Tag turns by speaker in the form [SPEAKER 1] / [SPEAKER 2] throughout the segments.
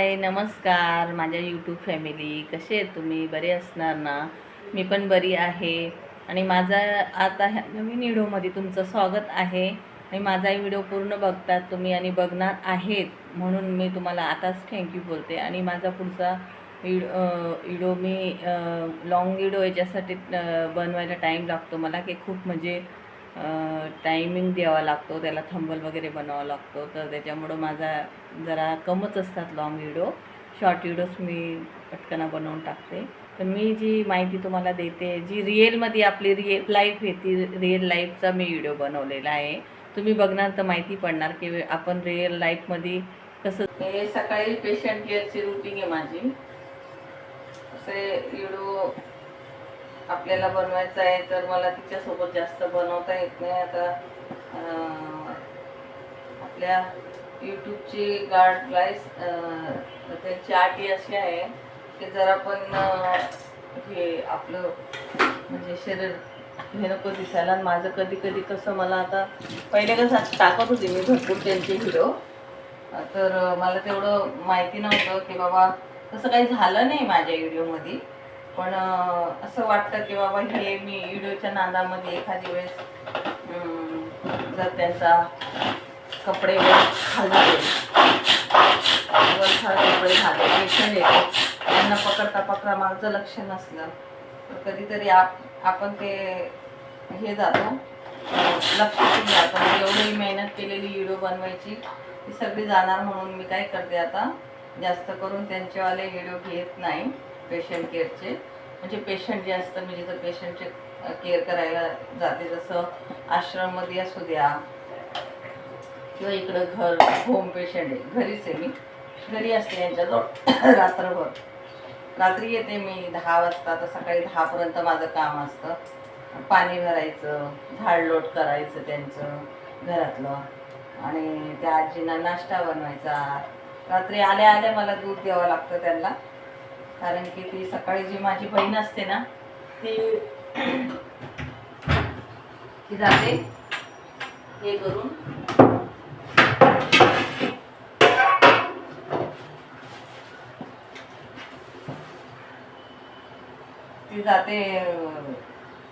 [SPEAKER 1] हाय नमस्कार. माझ्या YouTube family कसे आहेत तुम्ही? बरे असणार ना? मी पण बरी आहे. आणि माझा आता ह्या नवीन व्हिडिओमध्ये तुमचं स्वागत आहे. आणि माझा व्हिडिओ पूर्ण बघतात तुम्ही आणि बघणार आहेत. म्हणून मी तुम्हाला आताच थँक्यू बोलते. आणि माझा पुढचा व्हिडिओ व्हिडिओ मी लॉंग व्हिडिओ याच्यासाठी बनवायला टाईम लागतो. मला की खूप म्हणजे टायमिंग द्यावा लागतो त्याला थंबल वगैरे बनावा लागतो. तर त्याच्यामुळं माझा जरा कमच असतात लाँग व्हिडिओ शॉर्ट व्हिडिओज मी पटकन बनवून टाकते. तर मी जी माहिती तुम्हाला देते जी रिअलमध्ये आपली रिअल लाईफ आहे ती रिअल लाईफचा मी व्हिडिओ बनवलेला आहे. तुम्ही बघणार तर माहिती पडणार की आपण रिअल लाईफमध्ये कसं हे सकाळी पेशंट केअरची रुटीन आहे माझी. असे व्हिडिओ आपल्याला बनवायचं आहे तर मला तिच्यासोबत जास्त बनवता येत नाही. आता आपल्या यूट्यूबची गाईडलाईन्स त्यांची आटी अशी आहे की जर आपण हे आपलं म्हणजे शरीर हे नको दिसायला. आणि माझं कधी कधी कसं मला आता पहिले कसं टाकत होते मी भरपूर त्यांचे व्हिडिओ तर मला तेवढं माहिती नव्हतं की बाबा तसं काही झालं नाही माझ्या व्हिडिओमध्ये पण असं वाटतं की बाबा हे मी व्हिडिओच्या नादामध्ये एखादी वेळेस जर त्यांचा कपडे खाल्ले घालते वर कपडे घालते पेशंट येतो त्यांना पकडता पकडता मागचं लक्ष नसलं. तर कधीतरी आप आपण ते हे जातो. लक्षातून जातो. म्हणजे एवढी मेहनत केलेली व्हिडिओ बनवायची ती सगळी जाणार म्हणून मी काय करते आता? जास्त करून त्यांचेवाले व्हिडिओ घेत नाही. पेशंट केअरचे म्हणजे पेशंट जे असतं म्हणजे जिथं पेशंटचे केअर करायला जाते जसं आश्रममध्ये असू द्या किंवा इकडं घर होम पेशंट आहे घरीच आहे मी. घरी असते यांच्याजवळ रात्रभर. रात्री येते मी दहा वाजता तर सकाळी दहापर्यंत माझं काम असतं. पाणी भरायचं झाडलोट करायचं त्यांचं घरातलं. आणि त्या आजींना नाश्ता बनवायचा. रात्री आल्या आल्या मला दूध द्यावं लागतं त्यांना. कारण की ती सकाळी जी माझी बहीण असते ना ती ती जाते. हे करून. ती जाते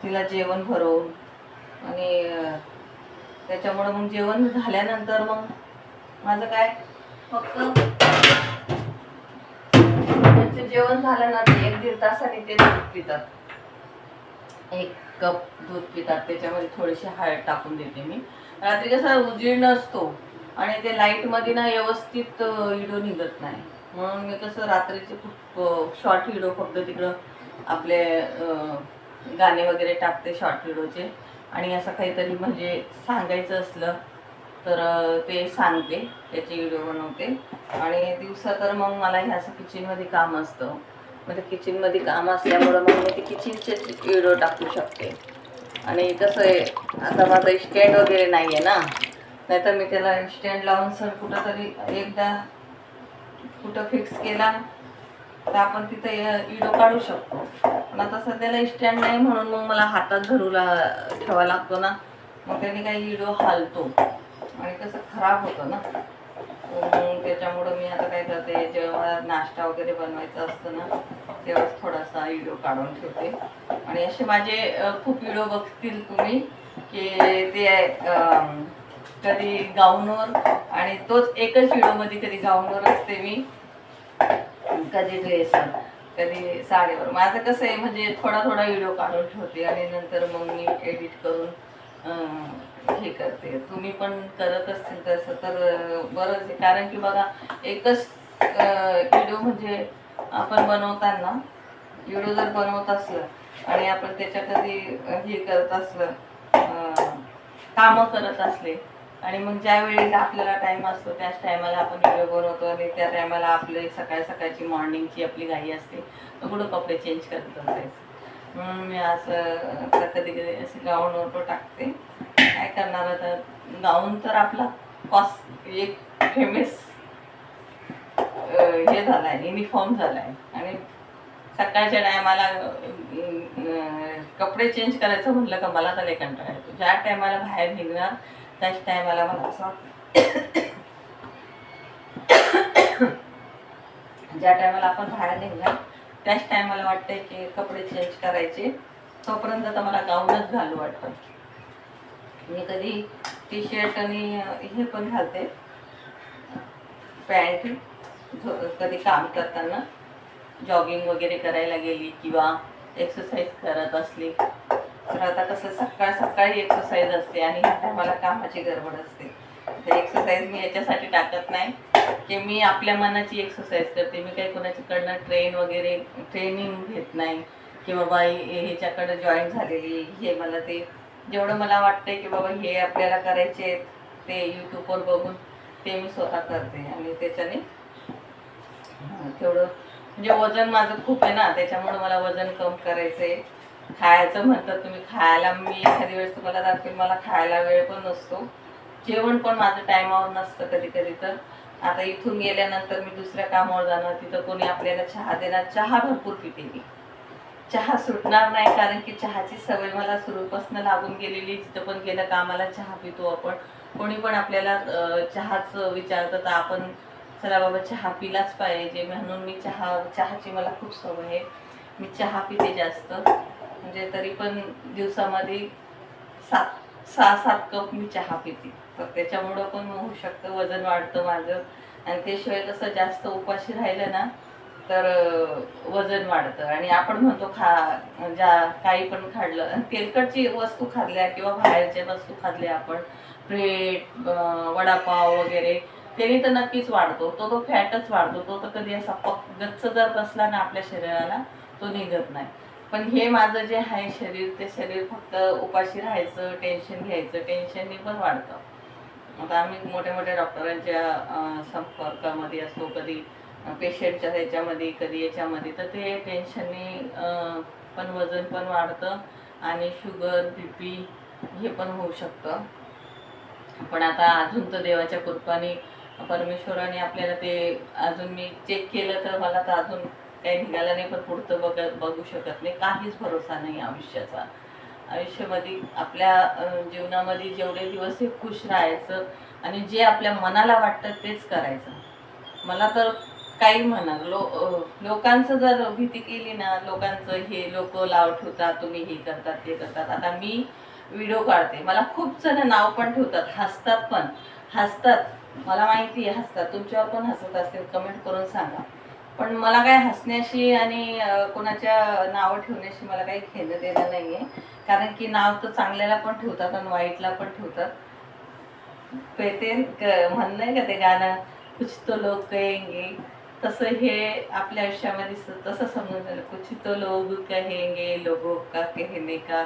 [SPEAKER 1] तिला जेवण भरवून. आणि त्याच्यामुळं मग जेवण झाल्यानंतर मग माझं काय? फक्त त्यांचं जेवण झालं ना ते एक दीड तासाने ते दूध पितात. एक कप दूध पितात त्याच्यामध्ये थोडीशी हळद टाकून देते मी. रात्री कसं उजीर्ण असतो आणि ते लाईटमध्ये ना व्यवस्थित इडो निघत नाही. म्हणून मी कसं रात्रीचे खूप शॉर्ट व्हिडिओ फक्त तिकडं आपले गाणे वगैरे टाकते शॉर्ट व्हिडिओचे आणि असं काहीतरी म्हणजे सांगायचं असलं तर ते सांगते त्याचे व्हिडिओ बनवते. आणि दिवसा तर मग मला ह्या असं किचनमध्ये काम असतं. मग ते किचनमध्ये काम असल्यामुळं मग मी ते किचनचे व्हिडिओ टाकू शकते. आणि कसं आहे आता माझं स्टँड वगैरे नाही आहे ना. नाहीतर मी त्याला स्टँड लावून सर कुठंतरी एकदा कुठं फिक्स केला तर आपण तिथं व्हिडिओ काढू शकतो. पण आता सध्याला स्टँड नाही म्हणून मग मला हातात धरूला ठेवा लागतो ना. मग त्याने काही व्हिडिओ हालतो. आणि कसं खराब होतं ना. मग त्याच्यामुळं मी आता काय करते जेव्हा नाश्ता वगैरे बनवायचा असतं ना तेव्हाच थोडासा व्हिडिओ काढून ठेवते. आणि असे माझे खूप व्हिडिओ बघतील तुम्ही की ते कधी गाऊनवर आणि तोच एकच व्हिडिओमध्ये कधी गाऊनवर असते मी. कधी ड्रेसवर कधी साडीवर. माझं कसं आहे म्हणजे थोडा थोडा व्हिडिओ काढून ठेवते आणि नंतर मग मी एडिट करून हे करते. तुम्ही पण करत असतील तसं तर बरंच आहे. कारण की बघा एकच व्हिडिओ म्हणजे आपण बनवताना व्हिडिओ जर बनवत असलं आणि आपण त्याच्या कधी हे करत असलं कामं करत असले आणि मग ज्या वेळेला आपल्याला टाईम असतो त्याच टायमाला आपण व्हिडिओ बनवतो आणि त्या टायमाला आपले सकाळ सकाळची मॉर्निंगची आपली घाई असते तर कुठं कपडे चेंज करत असायचं. म्हणून मी असं कधी कधी असे गाऊन वगैरे टाकते. करणार आता गाऊन तर आपला कॉस्ट एक फेमस हे झाला आहे युनिफॉर्म झाला आहे आणि सकाळच्या टायमाला कपडे चेंज करायचं म्हटलं का मला तर लय कंटाळा येतो. ज्या टायमाला बाहेर निघणार त्याच टायमाला मला असं ज्या टायमाला आपण बाहेर निघणार त्याच टायमाला वाटतंय की कपडे चेंज करायचे. तोपर्यंत तर मला गाऊनच घालू वाटतं. मी कधी टी शर्ट आणि हे पण घालते. पॅन्ट झो- कधी काम करताना जॉगिंग वगैरे करायला गेली किंवा एक्सरसाइज करत असली तर आता कसं सकाळ सकाळी एक्सरसाइज असते आणि मला कामाची गडबड असते. तर एक्सरसाइज मी याच्यासाठी टाकत नाही की मी आपल्या मनाची एक्सरसाइज करते. मी काही कोणाच्याकडनं ट्रेन वगैरे ट्रेनिंग घेत नाही की बाबा हे- ह्याच्याकडं जॉईन झालेली हे मला ते जेवढं मला वाटतंय की बाबा हे आपल्याला करायचे आहेत, ते यूट्यूबवर बघून ते मी स्वतः करते आणि त्याच्याने तेवढं. म्हणजे वजन माझं खूप आहे ना त्याच्यामुळे मला वजन कम करायचं आहे. खायचं म्हणतात तुम्ही खायला मी एखादी वेळेस तुम्हाला दाखवेल मला खायला वेळ पण नसतो. जेवण पण माझं टायमावर नसतं कधी कधी तर. आता इथून गेल्यानंतर मी दुसऱ्या कामावर जाणार तिथं कोणी आपल्याला चहा देणार चहा भरपूर पिते मी. चहा सुटणार नाही कारण की चहाची सवय मला सुरूपासून लागून गेलेली जिथं पण गेलं कामाला चहा पितो आपण. कोणी पण आपल्याला चहाचं चहाच विचारतं तर आपण चला बाबा चहा पिलाच पाहिजे. म्हणून मी चहा चहाची मला खूप सवय आहे. मी चहा पिते जास्त. म्हणजे तरी पण दिवसामध्ये सात सहा सात कप मी चहा पिते. तर त्याच्यामुळं पण होऊ शकतं वजन वाढतं माझं. आणि त्याशिवाय कसं जास्त उपाशी राहिलं ना तर वजन वाढतं. आणि आपण म्हणतो खा ज्या काही पण खाल्लं आणि तेलकटची वस्तू खाल्ल्या किंवा बाहेरच्या वस्तू खाल्ल्या आपण ब्रेड वडापाव वगैरे त्याने तर नक्कीच वाढतो. तो तो फॅटच वाढतो. तो तर कधी असा पक गच्च जर बसला ना आपल्या शरीराला तो निघत नाही. पण हे माझं जे आहे शरीर ते शरीर फक्त उपाशी राहायचं टेन्शन घ्यायचं. टेन्शनने पण वाढतं. आता आम्ही मोठ्या मोठ्या डॉक्टरांच्या संपर्कामध्ये असतो. कधी पेशंटच्या ह्याच्यामध्ये कधी याच्यामध्ये तर ते टेन्शनने पण वजन पण वाढतं आणि शुगर बी पी हे पण होऊ शकतं. पण आता अजून तर देवाच्या कृपाने परमेश्वराने आपल्याला ते अजून मी चेक केलं तर मला तर अजून काही निघालं नाही पण पुढचं बघ बघू शकत नाही. काहीच भरोसा नाही आयुष्याचा. आयुष्यामध्ये आपल्या जीवनामध्ये जेवढे दिवस हे खुश राहायचं आणि जे आपल्या मनाला वाटतं तेच करायचं. मला तर काही म्हणा लो लोकांचं जर भीती केली ना लोकांचं हे लोक लाव ठेवतात तुम्ही हे करतात ते करतात. आता मी व्हिडिओ काढते. मला खूप जण नाव पण ठेवतात. हसतात पण. हसतात. मला माहिती आहे हसतात. तुमच्यावर पण हसत असतील कमेंट करून सांगा. पण मला काय हसण्याशी आणि कोणाच्या नावं ठेवण्याशी मला काही घेणं देणं नाही आहे कारण की नाव तर चांगल्याला पण ठेवतात आणि वाईटला पण ठेवतात. पेते क- म्हणणं आहे का ते गाणं कुछ तो लोग कहेंगे. तसं हे आपल्या आयुष्यामध्ये तसं समजून झालं. कुछ तो लोग कहेंगे लोगो का कहने का?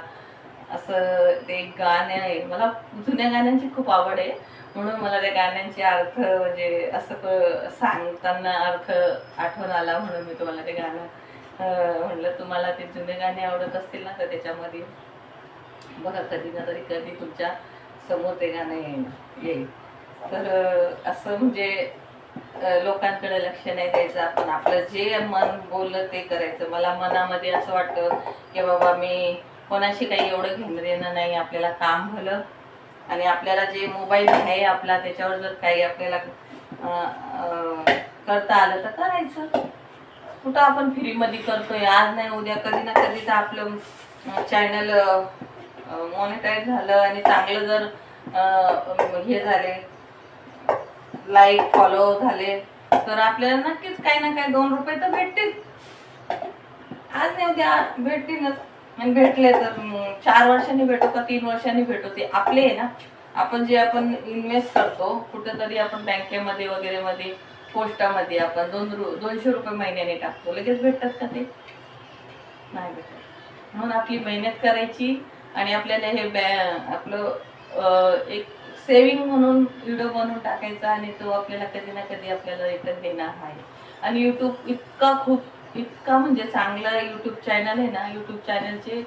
[SPEAKER 1] असं ते गाणं आहे. मला जुन्या गाण्यांची खूप आवड आहे. म्हणून मला त्या गाण्यांचे अर्थ म्हणजे असं सांगताना अर्थ आठवण आला म्हणून मी तुम्हाला ते गाणं म्हटलं म्हणलं. तुम्हाला ते जुने गाणे आवडत असतील ना तर त्याच्यामध्ये बघा कधी ना तरी कधी तुमच्यासमोर ते गाणं येईल. तर असं म्हणजे लोकांकडे लक्ष नाही द्यायचं आपण आपलं जे मन बोललं ते करायचं. मला मनामध्ये असं वाटतं की बाबा मी कोणाशी काही एवढं घेणं देणं नाही आपल्याला काम भलं. आणि आपल्याला जे मोबाईल आहे आपला त्याच्यावर जर काही आपल्याला करता आलं तर करायचं. कुठं आपण फ्रीमध्ये करतोय? आज नाही उद्या कधी ना कधी तर आपलं चॅनल मॉनिटाईज झालं आणि चांगलं जर हे झाले लाईक फॉलो झाले. तर आपल्याला नक्कीच काही ना काही दोन रुपये तर भेटतील. आज नाही उद्या भेटतीलच. आणि भेटले तर चार वर्षांनी भेटो का तीन वर्षांनी भेटो ते आपले आहे ना. आपण जे आपण इन्व्हेस्ट करतो कुठेतरी आपण बँकेमध्ये वगैरे मध्ये पोस्टामध्ये आपण दोन रु दोनशे रुपये महिन्याने टाकतो. लगेच भेटतात का ते? नाही भेटत. म्हणून आपली मेहनत करायची आणि आपल्याला हे बॅ आपलं एक सेविंग म्हणून व्हिडिओ बनवून टाकायचा आणि तो आपल्याला कधी ना कधी आपल्याला रिटर्न देणार आहे. आणि यूट्यूब इतका खूप इतका म्हणजे चांगला यूट्यूब चॅनल आहे ना यूट्यूब चॅनलचे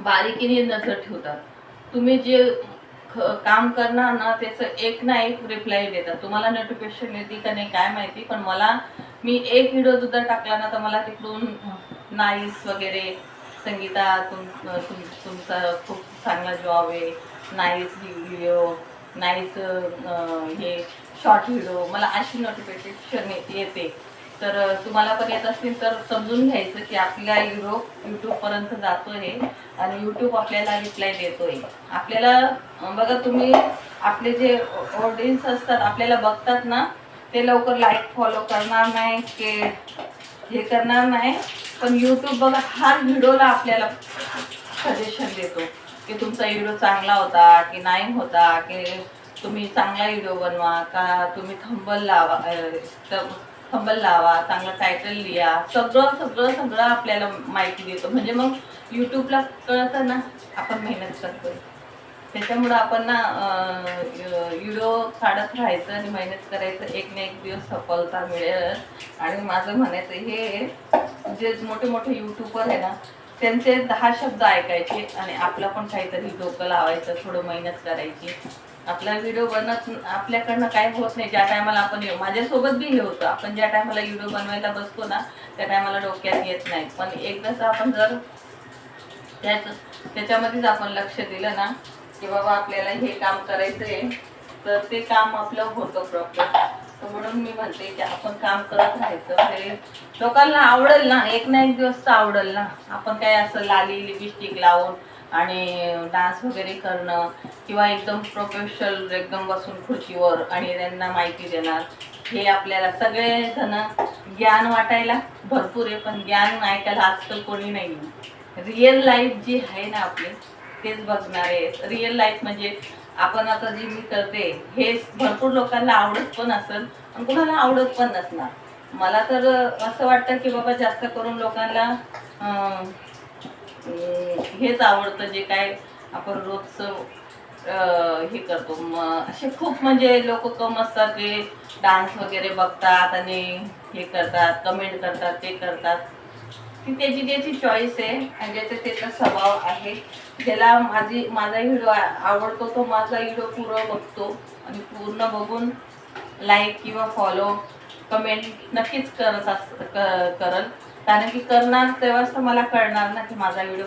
[SPEAKER 1] बारीकीने नजर ठेवतात. तुम्ही जे ख- काम करणार ना त्याचं एक ना एक रिप्लाय देतात. तुम्हाला नोटिफिकेशन येते का नाही काय माहिती पण मला मी एक व्हिडिओ सुद्धा टाकला ना तर मला तिकडून नाईस वगैरे संगीता तुम तुम तुमचा खूप चांगला जॉब आहे. नाईस व्हिडिओ नाईस हे शॉर्ट व्हिडिओ मला अशी नोटिफिकेशन येते तर तुम्हाला पण येत असतील तर समजून घ्यायचं की आपला युरोप यूट्यूबपर्यंत जातो आहे आणि यूट्यूब आपल्याला रिप्लाय देतोय. आपल्याला बघा तुम्ही आपले जे ऑडियन्स असतात आपल्याला बघतात ना ते लवकर लाईक फॉलो करणार नाही के हे करणार नाही. पण यूट्यूब बघा हर व्हिडिओला आपल्याला सजेशन देतो. की तुमचा व्हिडिओ चांगला होता की नाही होता की तुम्ही चांगला व्हिडिओ बनवा का तुम्ही थंबल लावा थंबल लावा चांगला टायटल लिहा सगळं सगळं सगळं आपल्याला माहिती देतो. म्हणजे मग यूट्यूबला कळतं ना आपण मेहनत करतोय. त्याच्यामुळं आपण ना व्हिडिओ काढत राहायचं आणि मेहनत करायचं एक ना एक दिवस सफलता मिळेल. आणि माझं म्हणायचं हे जे मोठे मोठे यूट्यूबर आहे ना त्यांचे दहा शब्द ऐकायचे आणि आपलं पण काहीतरी डोकं लावायचं थोडं मेहनत करायची. आपला व्हिडिओ बनत आपल्याकडनं काय होत नाही. ज्या टायमाला आपण माझ्यासोबत बी हे होतं. आपण ज्या टायमाला व्हिडिओ बनवायला बसतो ना त्या टायमाला डोक्यात येत नाही. पण एकदाच आपण जर त्याच त्याच्यामध्येच आपण लक्ष दिलं ना की बाबा आपल्याला हे काम करायचं आहे तर ते काम आपलं होतं प्रॉपर तर म्हणून मी म्हणते की आपण काम करत राहायचं हे लोकांना आवडेल ना एक ना एक दिवस तर आवडेल ना. आपण काय असं लाली लिपस्टिक लावून आणि डान्स वगैरे करणं किंवा एकदम प्रोफेशनल एकदम बसून खुर्चीवर आणि त्यांना माहिती देणार हे आपल्याला सगळे जण ज्ञान वाटायला भरपूर आहे पण ज्ञान ऐकायला आजकाल कोणी नाही रिअल लाईफ जी आहे ना आपली तेच बघणार आहे रिअल लाईफ म्हणजे आपण आता जे मी करते हे भरपूर लोकांना आवडत पण असेल आणि कुणाला आवडत पण नसणार. मला तर असं वाटतं की बाबा जास्त करून लोकांना हेच आवडतं जे काय आपण रोजचं हे करतो. मग असे खूप म्हणजे लोक कम असतात ते डान्स वगैरे बघतात आणि हे करतात कमेंट करतात ते करतात. ती त्याची ज्याची चॉईस आहे आणि ज्याचा त्याचा स्वभाव आहे ज्याला माझी माझा व्हिडिओ आवडतो तो माझा व्हिडिओ पूर्ण बघतो आणि पूर्ण बघून लाईक किंवा फॉलो कमेंट नक्कीच करत अस करल. कारण की करणार तेव्हाच तर मला कळणार ना की माझा व्हिडिओ